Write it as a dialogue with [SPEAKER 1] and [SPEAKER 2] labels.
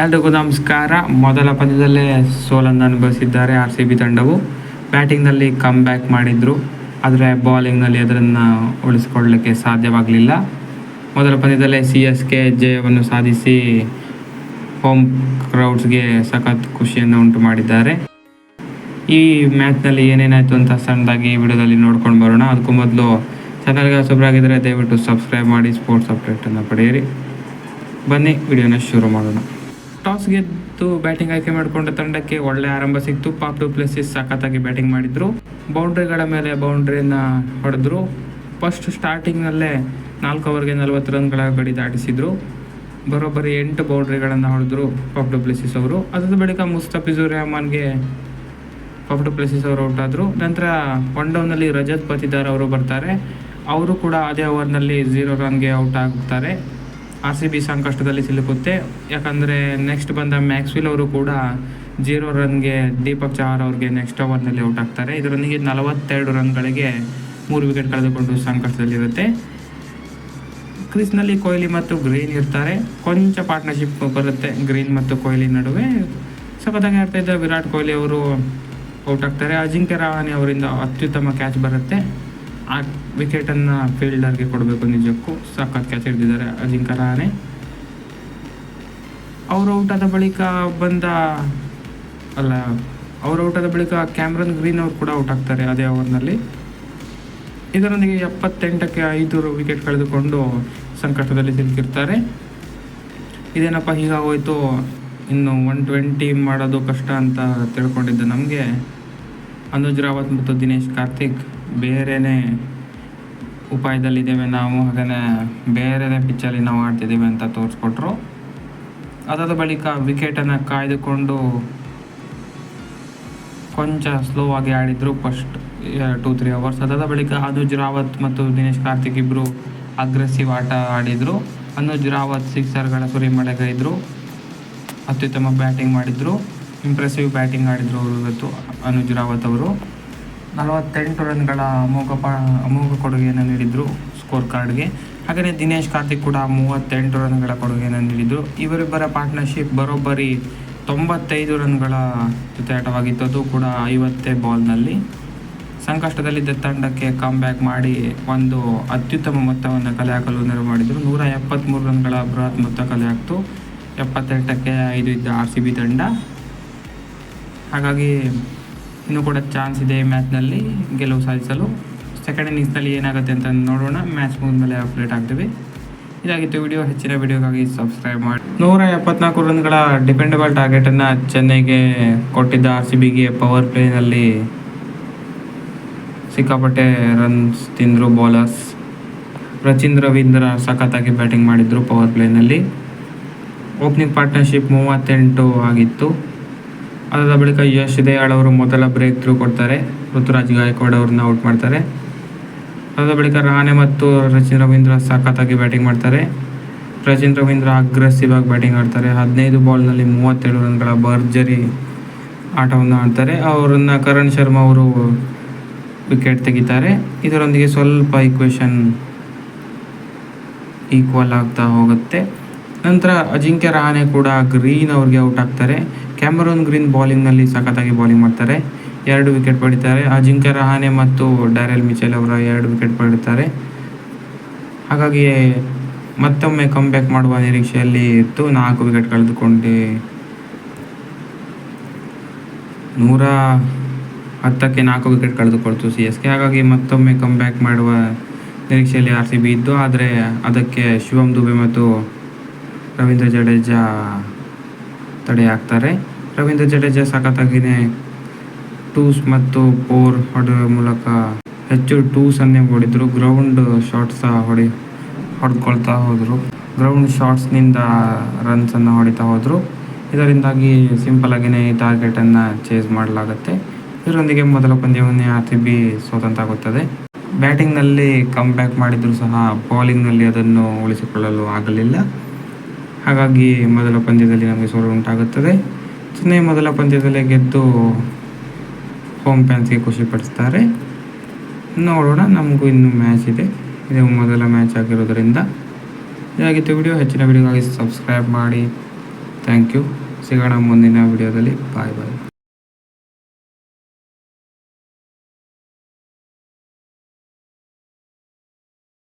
[SPEAKER 1] ಎಲ್ರಿಗೂ ನಮಸ್ಕಾರ. ಮೊದಲ ಪಂದ್ಯದಲ್ಲೇ ಸೋಲನ್ನು ಅನುಭವಿಸಿದ್ದಾರೆ ಆರ್ ಸಿ ಬಿ ತಂಡವು. ಬ್ಯಾಟಿಂಗ್ನಲ್ಲಿ ಕಮ್ ಬ್ಯಾಕ್ ಮಾಡಿದ್ರು. ಆದರೆ ಬೌಲಿಂಗ್ನಲ್ಲಿ ಅದನ್ನು ಉಳಿಸ್ಕೊಳ್ಳಲಿಕ್ಕೆ ಸಾಧ್ಯವಾಗಲಿಲ್ಲ. ಮೊದಲ ಪಂದ್ಯದಲ್ಲೇ ಸಿ ಎಸ್ ಕೆ ಜಯವನ್ನು ಸಾಧಿಸಿ ಹೋಮ್ ಕ್ರೌಡ್ಸ್ಗೆ ಸಖತ್ ಖುಷಿಯನ್ನು ಉಂಟು ಮಾಡಿದ್ದಾರೆ. ಈ ಮ್ಯಾಚ್ನಲ್ಲಿ ಏನೇನಾಯಿತು ಅಂತ ಸಣ್ಣದಾಗಿ ವಿಡಿಯೋದಲ್ಲಿ ನೋಡ್ಕೊಂಡು ಬರೋಣ. ಅದಕ್ಕೂ ಮೊದಲು ಚಾನಲ್ಗೆ ಹೊಸಬ್ರಾಗಿದ್ದರೆ ದಯವಿಟ್ಟು ಸಬ್ಸ್ಕ್ರೈಬ್ ಮಾಡಿ ಸ್ಪೋರ್ಟ್ಸ್ ಅಪ್ಡೇಟನ್ನು ಪಡೆಯಿರಿ. ಬನ್ನಿ, ವಿಡಿಯೋನ ಶುರು ಮಾಡೋಣ. ಟಾಸ್ ಗೆದ್ದು ಬ್ಯಾಟಿಂಗ್ ಆಯ್ಕೆ ಮಾಡಿಕೊಂಡ ತಂಡಕ್ಕೆ ಒಳ್ಳೆ ಆರಂಭ ಸಿಕ್ತು. ಪಾಪ್ ಟು ಪ್ಲೇಸಿಸ್ ಸಖತ್ತಾಗಿ ಬ್ಯಾಟಿಂಗ್ ಮಾಡಿದ್ರು. ಬೌಂಡ್ರಿಗಳ ಮೇಲೆ ಬೌಂಡ್ರಿನ ಹೊಡೆದ್ರು. ಫಸ್ಟ್ ಸ್ಟಾರ್ಟಿಂಗ್ನಲ್ಲೇ ನಾಲ್ಕು ಓವರ್ಗೆ ನಲವತ್ತು ರನ್ಗಳ ಗಡಿ ದಾಟಿಸಿದ್ರು. ಬರೋಬ್ಬರಿ ಎಂಟು ಬೌಂಡ್ರಿಗಳನ್ನು ಹೊಡೆದ್ರು ಪಾಪ್ ಟು ಪ್ಲೇಸಿಸ್ ಅವರು. ಅದಾದ ಬಳಿಕ ಮುಸ್ತಫಿಜುರ್ ರೆಹಮಾನ್ಗೆ ಪಾಪ್ ಟು ಪ್ಲೇಸಿಸ್ ಅವರು ಔಟ್ ಆದರು ನಂತರ ಒನ್ ಡೌನಲ್ಲಿ ರಜತ್ ಪತಿದಾರ್ ಅವರು ಬರ್ತಾರೆ. ಅವರು ಕೂಡ ಅದೇ ಓವರ್ನಲ್ಲಿ ಝೀರೋ ರನ್ಗೆ ಔಟ್ ಆಗ್ತಾರೆ. ಆರ್ ಸಿ ಬಿ ಸಂಕಷ್ಟದಲ್ಲಿ ಸಿಲುಕುತ್ತೆ. ಯಾಕಂದರೆ ನೆಕ್ಸ್ಟ್ ಬಂದ ಮ್ಯಾಕ್ಸ್ವಿಲ್ ಅವರು ಕೂಡ ಜೀರೋ ರನ್ಗೆ ದೀಪಕ್ ಚಹಾರ್ ಅವ್ರಿಗೆ ನೆಕ್ಸ್ಟ್ ಓವರ್ನಲ್ಲಿ ಔಟ್ ಆಗ್ತಾರೆ. ಇದರೊಂದಿಗೆ ನಲವತ್ತೆರಡು ರನ್ಗಳಿಗೆ ಮೂರು ವಿಕೆಟ್ ಕಳೆದುಕೊಂಡು ಸಂಕಷ್ಟದಲ್ಲಿರುತ್ತೆ. ಕ್ರಿಸ್ನಲ್ಲಿ ಕೊಹ್ಲಿ ಮತ್ತು ಗ್ರೀನ್ ಇರ್ತಾರೆ. ಕೊಂಚ ಪಾರ್ಟ್ನರ್ಶಿಪ್ ಬರುತ್ತೆ ಗ್ರೀನ್ ಮತ್ತು ಕೊಹ್ಲಿ ನಡುವೆ. ಸಖತ್ತಾಗಿ ಆಡ್ತಾ ಇದ್ದ ವಿರಾಟ್ ಕೊಹ್ಲಿ ಅವರು ಔಟ್ ಆಗ್ತಾರೆ. ಅಜಿಂಕ್ಯ ರಹಾನೆ ಅವರಿಂದ ಅತ್ಯುತ್ತಮ ಕ್ಯಾಚ್ ಬರುತ್ತೆ. ಆ ವಿಕೆಟನ್ನು ಫೀಲ್ಡರ್ಗೆ ಕೊಡಬೇಕು ನಿಜಕ್ಕೂ. ಸಖತ್ ಕ್ಯಾಚ್ ಹಿಡಿದಿದ್ದಾರೆ ಅಜಿಂಕ್ಯ ರಹಾನೆ. ಅವರು ಔಟ್ ಆದ ಬಳಿಕ ಬಂದ, ಅಲ್ಲ, ಅವರು ಔಟ್ ಆದ ಬಳಿಕ ಕ್ಯಾಮ್ರನ್ ಗ್ರೀನ್ ಅವರು ಕೂಡ ಔಟ್ ಆಗ್ತಾರೆ ಅದೇ ಓವರ್ನಲ್ಲಿ ಇದರೊಂದಿಗೆ ಎಪ್ಪತ್ತೆಂಟಕ್ಕೆ ಐದು ವಿಕೆಟ್ ಕಳೆದುಕೊಂಡು ಸಂಕಟದಲ್ಲಿ ಸಿಲುಕಿರ್ತಾರೆ. ಇದೇನಪ್ಪ ಹೀಗಾಗೋಯ್ತು ಇನ್ನು ಒನ್ ಟ್ವೆಂಟಿ ಮಾಡೋದು ಕಷ್ಟ ಅಂತ ತಿಳ್ಕೊಂಡಿದ್ದ ನಮಗೆ. ಅನುಜ್ ರಾವತ್ ಮತ್ತು ದಿನೇಶ್ ಕಾರ್ತಿಕ್. ಬೇರೆಯೇ ಉಪಾಯದಲ್ಲಿದ್ದೇವೆ ನಾವು ಹಾಗೆಯೇ ಬೇರೆಯೇ ಪಿಚ್ಚಲ್ಲಿ ನಾವು ಆಡ್ತಿದ್ದೇವೆ ಅಂತ ತೋರಿಸ್ಕೊಟ್ರು. ಅದಾದ ಬಳಿಕ ವಿಕೆಟನ್ನು ಕಾಯ್ದುಕೊಂಡು ಕೊಂಚ ಸ್ಲೋ ಆಗಿ ಆಡಿದರು ಫಸ್ಟ್ ಟೂ ತ್ರೀ ಅವರ್ಸ್ ಅದಾದ ಬಳಿಕ ಅನುಜ್ ರಾವತ್ ಮತ್ತು ದಿನೇಶ್ ಕಾರ್ತಿಕ್ ಇಬ್ಬರು ಅಗ್ರೆಸಿವ್ ಆಟ ಆಡಿದರು. ಅನುಜ್ ರಾವತ್ ಸಿಕ್ಸರ್ಗಳ ಸುರಿಮಳೆಗೈದರು ಅತ್ಯುತ್ತಮ ಬ್ಯಾಟಿಂಗ್ ಮಾಡಿದರು. ಇಂಪ್ರೆಸಿವ್ ಬ್ಯಾಟಿಂಗ್ ಆಡಿದರು ಅವರು ಇವತ್ತು ಅನುಜ್ ರಾವತ್ ಅವರು. ನಲವತ್ತೆಂಟು ರನ್ಗಳ ಅಮೋಘ ಪ, ಅಮೋಘ ಕೊಡುಗೆಯನ್ನು ನೀಡಿದರು ಸ್ಕೋರ್ ಕಾರ್ಡ್ಗೆ ಹಾಗೆಯೇ ದಿನೇಶ್ ಕಾರ್ತಿಕ್ ಕೂಡ ಮೂವತ್ತೆಂಟು ರನ್ಗಳ ಕೊಡುಗೆಯನ್ನು ನೀಡಿದರು. ಇವರಿಬ್ಬರ ಪಾರ್ಟ್ನರ್ಶಿಪ್ ಬರೋಬ್ಬರಿ ತೊಂಬತ್ತೈದು ರನ್ಗಳ ಜೊತೆ ಅದು ಕೂಡ ಐವತ್ತೇ ಬಾಲ್ನಲ್ಲಿ ಸಂಕಷ್ಟದಲ್ಲಿದ್ದ ತಂಡಕ್ಕೆ ಕಮ್ ಬ್ಯಾಕ್ ಮಾಡಿ ಒಂದು ಅತ್ಯುತ್ತಮ ಮೊತ್ತವನ್ನು ಕಲೆ ಹಾಕಲು ನೆರವು ಮಾಡಿದರು. ನೂರ ಎಪ್ಪತ್ತ್ಮೂರು ರನ್ಗಳ ಬೃಹತ್ ಮೊತ್ತ ಕಲೆ ಹಾಕ್ತು. ಎಪ್ಪತ್ತೆಂಟಕ್ಕೆ ಐದು ಇದ್ದ ಆರ್ ಸಿ ಬಿ ತಂಡ. ಹಾಗಾಗಿ ಇನ್ನೂ ಕೂಡ ಚಾನ್ಸ್ ಇದೆ ಈ ಮ್ಯಾಚ್ನಲ್ಲಿ ಗೆಲುವು ಸಾಧಿಸಲು. ಸೆಕೆಂಡ್ ಇನ್ನಿಂಗ್ಸ್ನಲ್ಲಿ ಏನಾಗುತ್ತೆ ಅಂತ ನೋಡೋಣ. ಮ್ಯಾಚ್ ಮುಗಿದ್ಮೇಲೆ ಅಪ್ಡೇಟ್ ಆಗ್ತೀವಿ. ಇದಾಗಿತ್ತು ವಿಡಿಯೋ ಹೆಚ್ಚಿನ ವಿಡಿಯೋಗಾಗಿ ಸಬ್ಸ್ಕ್ರೈಬ್ ಮಾಡಿ. ನೂರ ಎಪ್ಪತ್ನಾಲ್ಕು ರನ್ಗಳ ಡಿಪೆಂಡಬಲ್ ಟಾರ್ಗೆಟನ್ನು ಚೆನ್ನೈಗೆ ಕೊಟ್ಟಿದ್ದ ಆರ್ ಸಿ ಬಿಗೆ ಪವರ್ ಪ್ಲೇನಲ್ಲಿ ಸಿಕ್ಕಾಪಟ್ಟೆ ರನ್ಸ್ ತಿಂದರು ಬೌಲರ್ಸ್ ರಚಿನ್ ರವೀಂದ್ರ ಸಖತ್ತಾಗಿ ಬ್ಯಾಟಿಂಗ್ ಮಾಡಿದರು ಪವರ್ ಪ್ಲೇನಲ್ಲಿ ಓಪನಿಂಗ್ ಪಾರ್ಟ್ನರ್ಶಿಪ್ ಮೂವತ್ತೆಂಟು ಆಗಿತ್ತು. ಅದಾದ ಬಳಿಕ ಯಶ್ ದಯಾಳ್ ಅವರು ಮೊದಲ ಬ್ರೇಕ್ ಥ್ರೂ ಕೊಡ್ತಾರೆ. ಋತುರಾಜ್ ಗಾಯಕ್ವಾಡ್ ಅವ್ರನ್ನ ಔಟ್ ಮಾಡ್ತಾರೆ. ಅದಾದ ಬಳಿಕ ರಾಣೆ ಮತ್ತು ರಚಿನ್ ರವೀಂದ್ರ ಸಖತ್ತಾಗಿ ಬ್ಯಾಟಿಂಗ್ ಮಾಡ್ತಾರೆ. ರಚಿನ್ ರವೀಂದ್ರ ಅಗ್ರೆಸಿವ್ ಆಗಿ ಬ್ಯಾಟಿಂಗ್ ಆಡ್ತಾರೆ. ಹದಿನೈದು ಬಾಲ್ನಲ್ಲಿ ಮೂವತ್ತೇಳು ರನ್ಗಳ ಭರ್ಜರಿ ಆಟವನ್ನು ಆಡ್ತಾರೆ. ಅವರನ್ನು ಕರಣ್ ಶರ್ಮಾ ಅವರು ವಿಕೆಟ್ ತೆಗಿತಾರೆ. ಇದರೊಂದಿಗೆ ಸ್ವಲ್ಪ ಈಕ್ವೇಷನ್ ಈಕ್ವಲ್ ಆಗ್ತಾ ಹೋಗುತ್ತೆ. ನಂತರ ಅಜಿಂಕ್ಯ ರಹಾನೆ ಕೂಡ ಗ್ರೀನ್ ಅವ್ರಿಗೆ ಔಟ್ ಆಗ್ತಾರೆ. ಕ್ಯಾಮರೂನ್ ಗ್ರೀನ್ ಬೌಲಿಂಗ್ನಲ್ಲಿ ಸಖತ್ತಾಗಿ ಬೌಲಿಂಗ್ ಮಾಡ್ತಾರೆ. ಎರಡು ವಿಕೆಟ್ ಪಡಿತಾರೆ. ಅಜಿಂಕ್ಯ ರಹಾನೆ ಮತ್ತು ಡ್ಯಾರೆಲ್ ಮಿಚೆಲ್ ಅವರ ಎರಡು ವಿಕೆಟ್ ಪಡಿತಾರೆ. ಹಾಗಾಗಿ ಮತ್ತೊಮ್ಮೆ ಕಮ್ ಬ್ಯಾಕ್ ಮಾಡುವ ನಿರೀಕ್ಷೆಯಲ್ಲಿ ಇತ್ತು. ನಾಲ್ಕು ವಿಕೆಟ್ ಕಳೆದುಕೊಂಡು. ನೂರ ಹತ್ತಕ್ಕೆ ನಾಲ್ಕು ವಿಕೆಟ್ ಕಳೆದುಕೊಳ್ತು ಸಿ ಎಸ್ ಕೆ. ಹಾಗಾಗಿ ಮತ್ತೊಮ್ಮೆ ಕಮ್ ಬ್ಯಾಕ್ ಮಾಡುವ ನಿರೀಕ್ಷೆಯಲ್ಲಿ ಆರ್ ಸಿ ಬಿ ಇದ್ದು, ಆದರೆ ಅದಕ್ಕೆ ಶಿವಮ್ ದುಬೆ ಮತ್ತು ರವೀಂದ್ರ ಜಡೇಜಾ ತಡೆ ಹಾಕ್ತಾರೆ ರವೀಂದ್ರ ಜಡೇಜಾ ಸಖತ್ತಾಗಿಯೇ ಟೂಸ್ ಮತ್ತು ಫೋರ್ ಹೊಡೆಯುವ ಮೂಲಕ ಹೆಚ್ಚು ಟೂಸನ್ನೇ ಹೊಡಿದ್ರು. ಗ್ರೌಂಡ್ ಶಾಟ್ಸ್ ಹೊಡಿ, ಹೊಡ್ಕೊಳ್ತಾ ಹೋದರು. ಗ್ರೌಂಡ್ ಶಾಟ್ಸ್ನಿಂದ ರನ್ಸನ್ನು ಹೊಡಿತಾ ಹೋದರು. ಇದರಿಂದಾಗಿ ಸಿಂಪಲ್ ಆಗಿನೇ ಈ ಟಾರ್ಗೆಟನ್ನು ಚೇಸ್ ಮಾಡಲಾಗುತ್ತೆ. ಇದರೊಂದಿಗೆ ಮೊದಲ ಪಂದ್ಯವನ್ನೇ ಆರ್ ಸಿ ಬಿ ಸೋತಂತಾಗುತ್ತದೆ ಬ್ಯಾಟಿಂಗ್ನಲ್ಲಿ ಕಮ್ ಬ್ಯಾಕ್ ಮಾಡಿದರೂ ಸಹ ಬೌಲಿಂಗ್ನಲ್ಲಿ ಅದನ್ನು ಉಳಿಸಿಕೊಳ್ಳಲು ಆಗಲಿಲ್ಲ. ಹಾಗಾಗಿ ಮೊದಲ ಪಂದ್ಯದಲ್ಲಿ ನಮಗೆ ಸೋಲು ಉಂಟಾಗುತ್ತದೆ. ಚೆನ್ನೈ ಮೊದಲ ಪಂದ್ಯದಲ್ಲೇ ಗೆದ್ದು ಹೋಮ್ ಫ್ಯಾನ್ಸ್ಗೆ ಖುಷಿಪಡಿಸ್ತಾರೆ ನೋಡೋಣ, ನಮಗೂ ಇನ್ನೂ ಮ್ಯಾಚ್ ಇದೆ. ಇದು ಮೊದಲ ಮ್ಯಾಚ್ ಆಗಿರೋದರಿಂದ. ಇದಾಗಿತ್ತು ವಿಡಿಯೋ ಹೆಚ್ಚಿನ ವಿಡಿಯೋಗಾಗಿ ಸಬ್ಸ್ಕ್ರೈಬ್ ಮಾಡಿ. ಥ್ಯಾಂಕ್ ಯು ಸಿಗೋಣ ಮುಂದಿನ ವಿಡಿಯೋದಲ್ಲಿ ಬಾಯ್ ಬಾಯ್